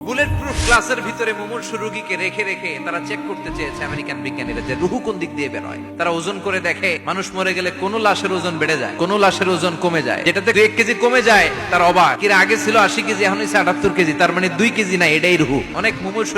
Bullet proof গ্লাসের ভিতরে মুমূর্ষু রোগীকে রেখে রেখে তারা চেক করতে চেয়েছে আমেরিকান বিজ্ঞানীরা যে রুহু কোন দিক দিয়ে বের হয় তারা ওজন করে দেখে, মানুষ মরে গেলে কোন লাশের ওজন বেড়ে যায়, কোন লাশের ওজন কমে যায়। যেটাতে এক কেজি কমে যায়, তার অবাক। আগে ছিল আশি কেজি, এখন হচ্ছে আটাত্তর কেজি, তার মানে দুই কেজি না, এটাই রুহু। অনেক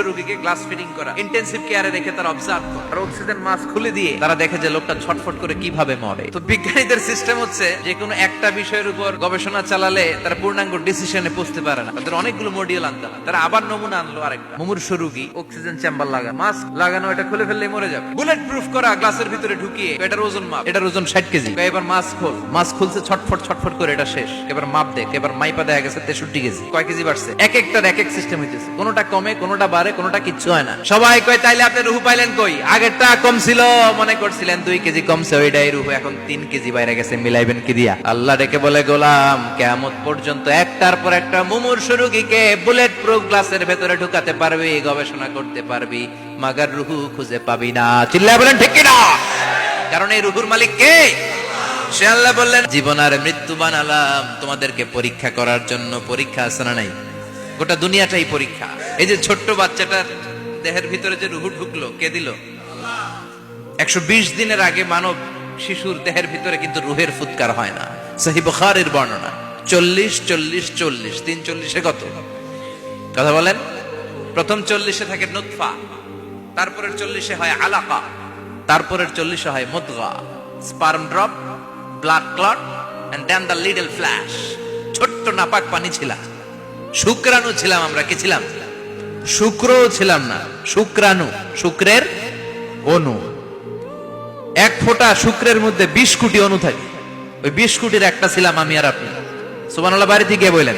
রোগীকে গ্লাস ফিটিং করা ইন্টেন্সিভ কেয়ারে রেখে তারা অবজার্ভ করে। আর অক্সিজেন মাস্ক খুলে দিয়ে তারা দেখে যে লোকটা ছটফট করে কীভাবে মরে। তো বিজ্ঞানীদের সিস্টেম হচ্ছে, যে কোনো একটা বিষয়ের উপর গবেষণা চালালে তারা পূর্ণাঙ্গ ডিসিশনে পৌঁছতে পারে না। তাদের অনেকগুলো মডিউল আনতে হয়। তারা আবার নমুনা আনলো আরেকটা। মুমূর্ষু রোগী অক্সিজেন চেম্বার লাগা মাস্ক লাগানো এটা খুলে ফেললে মরে যাবে। বুলেট প্রুফ করা গ্লাসের ভিতরে ঢুকিয়ে এটার ওজন মাপ। এটার ওজন ষাট কেজি। এবার মাস্ক খোল। মাস্ক খুলছে ছটফট ছটফট করে এটা শেষ। এবার মাপ দেখ এবার মাইপা দেখা গেছে তেষট্টি কেজি। কয় কেজি বাড়ছে? এক একটার এক এক সিস্টেম হইতেছে। কোনোটা কমে কোনোটা বাড়ে কোনোটা কিচ্ছু হয় না। সবাই কয় তাইলে আপনি রুহু পাইলেন কই? আগেরটা কম ছিল মনে করছিলেন দুই কেজি কমছে ওইটাই রুহু। এখন তিন কেজি বাইরে গেছে মিলাইবেন কি দিয়া? আল্লাহ ডেকে বলে গোলাম কেমন পর্যন্ত একটার পর একটা মুমূর্ষু রোগীকে বুলেট প্রুফ গ্লাসের ভেতরে ঢুকাতে পারবি, গবেষণা করতে পারবি, মাগার রুহু খুঁজে পাবি না। চিল্লা বলেন, ঠিক কিনা? কারণ এই রুহুর মালিক কে? সে আল্লাহ বললেন, জীবন আর মৃত্যু বানালাম, তোমাদেরকে পরীক্ষা করার জন্য। পরীক্ষা আছে না নাই? গোটা দুনিয়াটাই পরীক্ষা। এই যে ছোট্ট বাচ্চাটার দেহের ভিতরে যে রুহু ঢুকলো, কে দিল? একশো বিশ দিনের আগে মানব শিশুর দেহের ভিতরে কিন্তু রুহের ফুৎকার হয় না। সহি বুখারের বর্ণনা, চল্লিশ চল্লিশ চল্লিশ, তিন চল্লিশে কত? কথা বলেন? প্রথম চল্লিশে থাকে নুৎফা তারপরের চল্লিশে হয় আলাকা, তারপরের চল্লিশে হয় মুদগা। Sperm drop blood clot and then the little flesh ছোট্ট নাপাক পানি ছিলাম। শুক্রাণু ছিলাম আমরা, কি ছিলাম? শুক্রও ছিলাম না, শুক্রাণু, শুক্রের অনু এক ফোঁটা শুক্রের মধ্যে বিশ কোটি অনু থাকে। ওই বিশ কোটির একটা ছিলাম আমি আর আপনি। সুবানাল্লাহ বাড়িতে গিয়ে বললেন।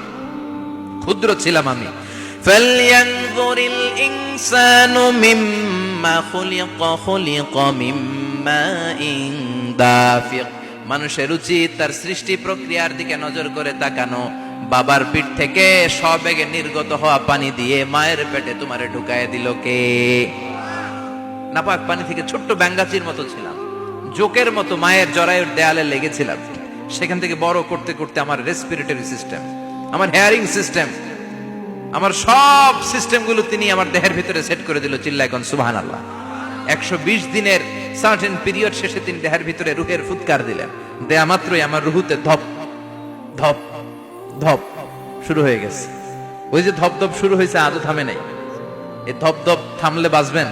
ক্ষুদ্র ছিলাম আমি فلينظر الإنسان مما خلق خلق من ماء دافق মানুষের উচিত তার সৃষ্টি প্রক্রিয়ার দিকে নজর করে তাকানো বাবার পিঠ থেকে সবেগে নির্গত হওয়া পানি দিয়ে মায়ের পেটে তোমারে ঢুকায় দিল কে নাপাক পানি থেকে ছোট্ট ব্যাঙ্গাচির মতো ছিলাম জোকের মতো মায়ের জরায়ুর দেয়ালে লেগেছিলাম সেখান থেকে বড় করতে করতে আমার রেসপিরেটরি সিস্টেম আমার হেয়ারিং সিস্টেম আমার সব সিস্টেমগুলো তিনি আমার দেহের ভিতরে সেট করে দিল চিল্লা এখন সুবাহান আল্লাহ একশো বিশ দিনের সার্টেন পিরিয়ড শেষে তিনি দেহের ভিতরে রুহের ফুৎকার দিলেন। দেয়া মাত্রই আমার রুহুতে ধপ ধপ ধপ শুরু হয়ে গেছে। ওই যে ধপ ধপ শুরু হয়েছে আজও থামে নাই। এই ধপ ধপ থামলে বাঁচবেন?